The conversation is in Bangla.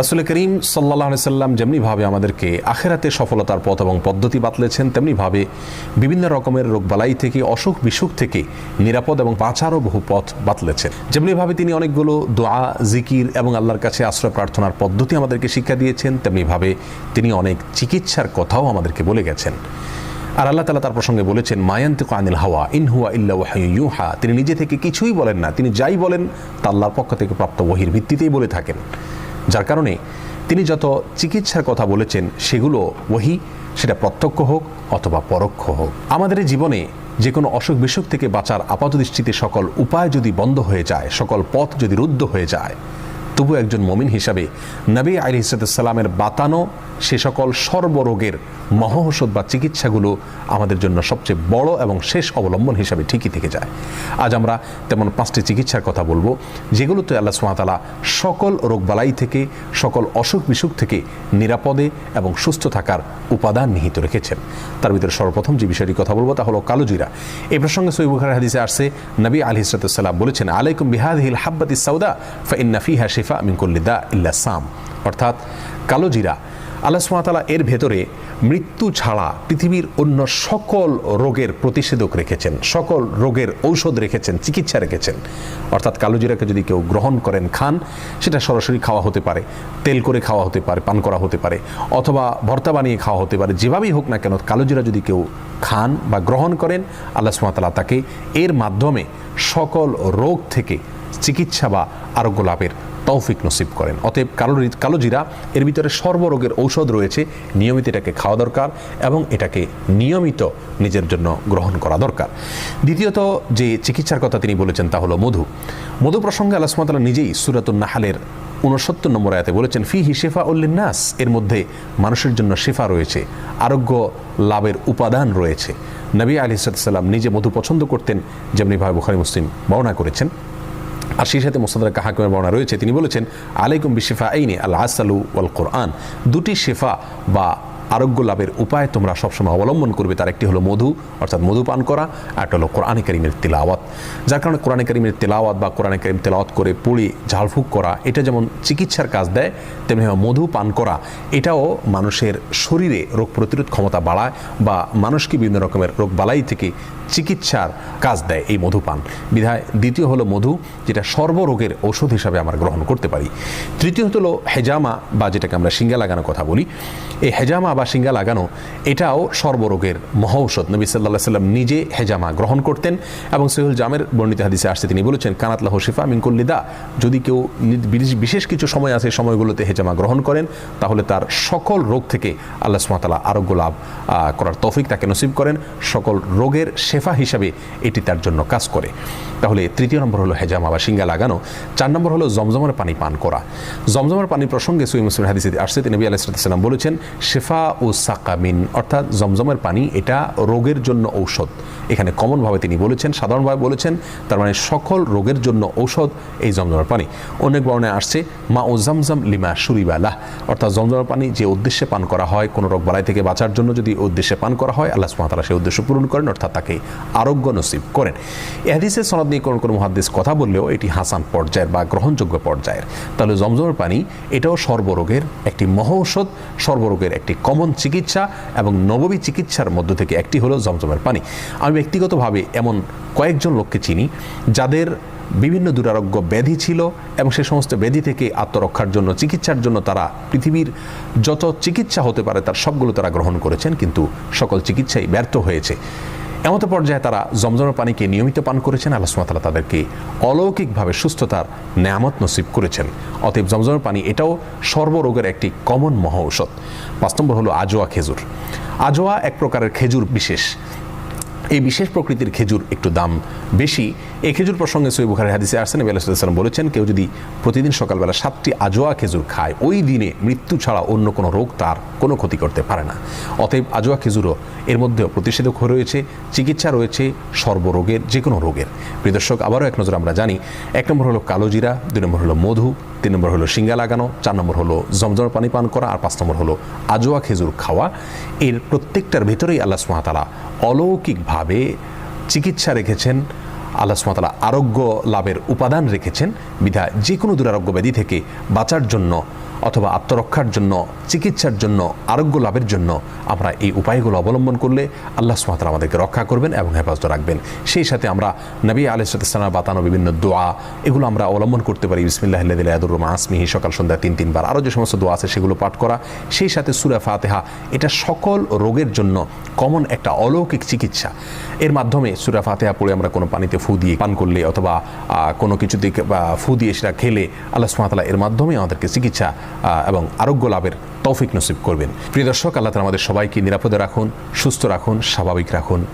রাসুল করিম সাল্লাহ সাল্লাম যেমনিভাবে আমাদেরকে আখেরাতে সফলতার পথ এবং পদ্ধতি বাতলেছেন, তেমনিভাবে বিভিন্ন রকমের রোগবালাই থেকে, অসুখ বিসুখ থেকে নিরাপদ এবং বাঁচারও বহু পথ বাতলেছেন। যেমনিভাবে তিনি অনেকগুলো দোয়া, জিকির এবং আল্লাহর কাছে আশ্রয় প্রার্থনার পদ্ধতি আমাদেরকে শিক্ষা দিয়েছেন, তেমনিভাবে তিনি অনেক চিকিৎসার কথাও আমাদেরকে বলে গেছেন। আর আল্লাহ তালা তার প্রসঙ্গে বলেছেন মায়ান্তিক আনিল হাওয়া, ইন হুয়া ইল্লা ইউহা। তিনি নিজে থেকে কিছুই বলেন না, তিনি যাই বলেন, তা আল্লাহর পক্ষ থেকে প্রাপ্ত ওহির ভিত্তিতেই বলে থাকেন। যার কারণে তিনি যত চিকিৎসার কথা বলেছেন, সেগুলো ওহি, সেটা প্রত্যক্ষ হোক অথবা পরোক্ষ হোক। আমাদের জীবনে যে কোনো অসুখ বিসুখ থেকে বাঁচার আপাতদৃষ্টিতে সকল উপায় যদি বন্ধ হয়ে যায়, সকল পথ যদি রুদ্ধ হয়ে যায় তবু একজন মমিন হিসাবে নবী আলী ইসাদামের বাতানো সে সকল সর্বরোগের মহৌষধ বা চিকিৎসাগুলো আমাদের জন্য সবচেয়ে বড় এবং শেষ অবলম্বন হিসাবে ঠিকই থেকে যায়। আজ আমরা তেমন পাঁচটি চিকিৎসার কথা বলব, যেগুলোতে আল্লাহ সুমাতালা সকল রোগবালাই থেকে, সকল অসুখ বিসুখ থেকে নিরাপদে এবং সুস্থ থাকার উপাদান নিহিত রেখেছেন। তার ভিতরে সর্বপ্রথম যে বিষয়টি কথা বলব তা হলো কালোজিরা। এই প্রসঙ্গে সৈবুখার হাদিসে আসছে, নবী আলী ইসরাতাম বলেছেন, আলাইকুম বিহাদিল হাব্বাতি সৌদা ফাইন্না ফিহা শিফা মিনকুল্লিদা ইল্লা সাম। অর্থাৎ কালোজিরা, আল্লাহ সুমাতালা এর ভেতরে মৃত্যু ছাড়া পৃথিবীর অন্য সকল রোগের প্রতিষেধক রেখেছেন, সকল রোগের ঔষধ রেখেছেন, চিকিৎসা রেখেছেন। অর্থাৎ কালোজিরাকে যদি কেউ গ্রহণ করেন, খান, সেটা সরাসরি খাওয়া হতে পারে, তেল করে খাওয়া হতে পারে, পান করা হতে পারে, অথবা ভর্তা বানিয়ে খাওয়া হতে পারে, যেভাবেই হোক না কেন কালোজিরা যদি কেউ খান বা গ্রহণ করেন, আল্লাহ সুমাতালা তাকে এর মাধ্যমে সকল রোগ থেকে চিকিৎসা বা আরোগ্য লাভের তৌফিক নসিব করেন। অতএব কালো কালোজিরা এর ভিতরে সর্বরোগের ঔষধ রয়েছে, নিয়মিত এটাকে খাওয়া দরকার এবং এটাকে নিয়মিত নিজের জন্য গ্রহণ করা দরকার। দ্বিতীয়ত যে চিকিৎসার কথা তিনি বলেছেন তা হলো মধু। মধু প্রসঙ্গে আল্লাহ নিজেই সুরাতুল নাহালের উনসত্তর নম্বর আয়াতে বলেছেন ফি হি শেফা উল্লিনাস এর মধ্যে মানুষের জন্য শেফা রয়েছে, আরোগ্য লাভের উপাদান রয়েছে। নবী আলি সাল্লাম নিজে মধু পছন্দ করতেন, যেমনিভাবে বুখারি, মুসলিম বর্ণনা করেছেন। আর সেই সাথে মোস্তাদ কাহাকিমের বর্ণনা রয়েছে, তিনি বলেছেন, আলাইকুম বিশেফা আইনি আল্লাহ আসালু ওয়াল কোরআন দুটি শেফা বা আরোগ্য লাভের উপায় তোমরা সবসময় অবলম্বন করবে। তার একটি হলো মধু, অর্থাৎ মধু পান করা আর একটা হলো কোরআনে করিমের তেলাওয়াত। যার কারণে কোরআনে করিমের তেলাওয়াত বা কোরআনে করিম তেলাওয়াত করে পড়ে ঝাড়ফুঁক করা, এটা যেমন চিকিৎসার কাজ দেয়, তেমনি মধু পান করা। এটাও মানুষের শরীরে রোগ প্রতিরোধ ক্ষমতা বাড়ায় বা মানুষকে বিভিন্ন রকমের রোগ বালাই থেকে চিকিৎসার কাজ দেয় এই মধুপান বিধায় দ্বিতীয় হলো মধু, যেটা সর্বরোগের ঔষধ হিসাবে আমরা গ্রহণ করতে পারি। তৃতীয় হলো হেজামা, বা যেটাকে আমরা শিঙ্গা লাগানোর কথা বলি। এই হেজামা বা শিঙ্গা লাগানো, এটাও সর্বরোগের মহৌষধ। নবী সাল্লাহ সাল্লাম নিজে হেজামা গ্রহণ করতেন এবং সৈহুল জামের বর্ণিত হাদিসে আসছে। তিনি বলেছেন কানাতলা হশিফা মিনকুল্লিদা যদি কেউ বিশেষ কিছু সময় আছে, সময়গুলোতে হেজামা গ্রহণ করেন, তাহলে তার সকল রোগ থেকে আল্লাহ সুমাতালা আরোগ্য লাভ করার তৌফিক তাকে নসিব করেন। সকল রোগের শেফা হিসাবে এটি তার জন্য কাজ করে। তাহলে তৃতীয় নম্বর হলো হেজামা বা শিঙ্গা লাগানো। চার নম্বর হলো জমজমের পানি পান করা। জমজমের পানি প্রসঙ্গে সুই মুসলিম হাদিসে আসছে। নবী আলাইসালাম বলেছেন, শেফা ও সাকামিন অর্থাৎ জমজমের পানি, এটা রোগের জন্য ঔষধ। এখানে কমনভাবে তিনি বলেছেন, সাধারণভাবে বলেছেন, তার মানে সকল রোগের জন্য ঔষধ এই জমজমের পানি। অনেক বর্ণায় আসছে মা ও জমজম লিমা সুরিবালাহ অর্থাৎ জমজমের পানি যে উদ্দেশ্যে পান করা হয়, কোনো রোগ বালাই থেকে বাঁচার জন্য যদি উদ্দেশ্যে পান করা হয়, আল্লাহ সুমাতালা সেই উদ্দেশ্য পূরণ করেন, অর্থাৎ তাকে আরোগ্য নসিব করেন। এহাদিসের সনদ নিয়ে কোনো কোনো মহাদিস কথা বললেও এটি হাসান পর্যায়ের বা গ্রহণযোগ্য পর্যায়ের। তাহলে জমজমের পানি, এটাও সর্বরোগের একটি মহৌষধ, সর্বরোগের একটি কমন চিকিৎসা এবং নবমী চিকিৎসার মধ্য থেকে একটি হলো জমজমের পানি। আমি ব্যক্তিগতভাবে এমন কয়েকজন লোককে চিনি, যাদের বিভিন্ন দুরারোগ্য ব্যাধি ছিল এবং সে সমস্ত ব্যাধি থেকে আত্মরক্ষার জন্য, চিকিৎসার জন্য তারা পৃথিবীর যত চিকিৎসা হতে পারে তার সবগুলো তারা গ্রহণ করেছেন, কিন্তু সকল চিকিৎসাই ব্যর্থ হয়েছে। এমত পর্যায়ে তারা জমজমের পানিকে নিয়মিত পান করেছেন। আল্লাহ সুমাতালা তাদেরকে অলৌকিকভাবে সুস্থতার নেয়ামত নসিব করেছেন। অতএব জমজমের পানি এটাও সর্বরোগের একটি কমন মহা ঔষধ। পাঁচ নম্বর হলো আজোয়া খেজুর। আজোয়া এক প্রকারের খেজুর বিশেষ। এই বিশেষ প্রকৃতির খেজুর একটু দাম বেশি। এই খেজুর প্রসঙ্গে সৈব বুখারের হাদিসে আসছেন নবী আলাইসাল্লাম বলেছেন, কেউ যদি প্রতিদিন সকালবেলা সাতটি আজোয়া খেজুর খায়, ওই দিনে মৃত্যু ছাড়া অন্য কোনো রোগ তার কোনো ক্ষতি করতে পারে না। অতএব আজোয়া খেজুরও এর মধ্যেও প্রতিষেধক রয়েছে, চিকিৎসা রয়েছে সর্বরোগের যে কোনো রোগের। প্রিয় দর্শক, আবারও এক নজর আমরা জানি, এক নম্বর হলো কালোজিরা দুই নম্বর হলো মধু, তিন নম্বর হলো শিঙ্গা লাগানো, চার নম্বর হলো জমজমের পানি পান করা, আর পাঁচ নম্বর হলো আজোয়া খেজুর খাওয়া। এর প্রত্যেকটার ভেতরেই আল্লাহ সুমাতালা অলৌকিকভাবে চিকিৎসা রেখেছেন। আল্লাহ সুমাতালা আরোগ্য লাভের উপাদান রেখেছেন। বিধা যে কোনো দুরারোগ্য ব্যাধি থেকে বাঁচার জন্য অথবা আত্মরক্ষার জন্য, চিকিৎসার জন্য, আরোগ্য লাভের জন্য আমরা এই উপায়গুলো অবলম্বন করলে আল্লাহ সুমাতারা আমাদেরকে রক্ষা করবেন এবং হেফাজত রাখবেন। সেই সাথে আমরা নবী আলিসালাম বাতানো বিভিন্ন দোয়া, এগুলো আমরা অবলম্বন করতে পারি। বিসমিল্লাহ আদুর আসমিহি, সকাল সন্ধ্যা তিন তিনবার। আরও যে সমস্ত দোয়া আছে সেগুলো পাঠ করা। সেই সাথে সুরা ফাতেহা, এটা সকল রোগের জন্য কমন একটা অলৌকিক চিকিৎসা। এর মাধ্যমে সুরা ফাতেহা পড়ে আমরা কোনো পানিতে ফু দিয়ে পান করলে অথবা কোনো কিছুতে ফু দিয়ে সেটা খেলে আল্লাহ সুমাতালা এর মাধ্যমে আমাদেরকে চিকিৎসা এবং আরোগ্য লাভের তৌফিক নসিব করবেন। প্রিয় দর্শক, আল্লাহ আমাদের সবাইকে নিরাপদে রাখুন, সুস্থ রাখুন, স্বাভাবিক রাখুন।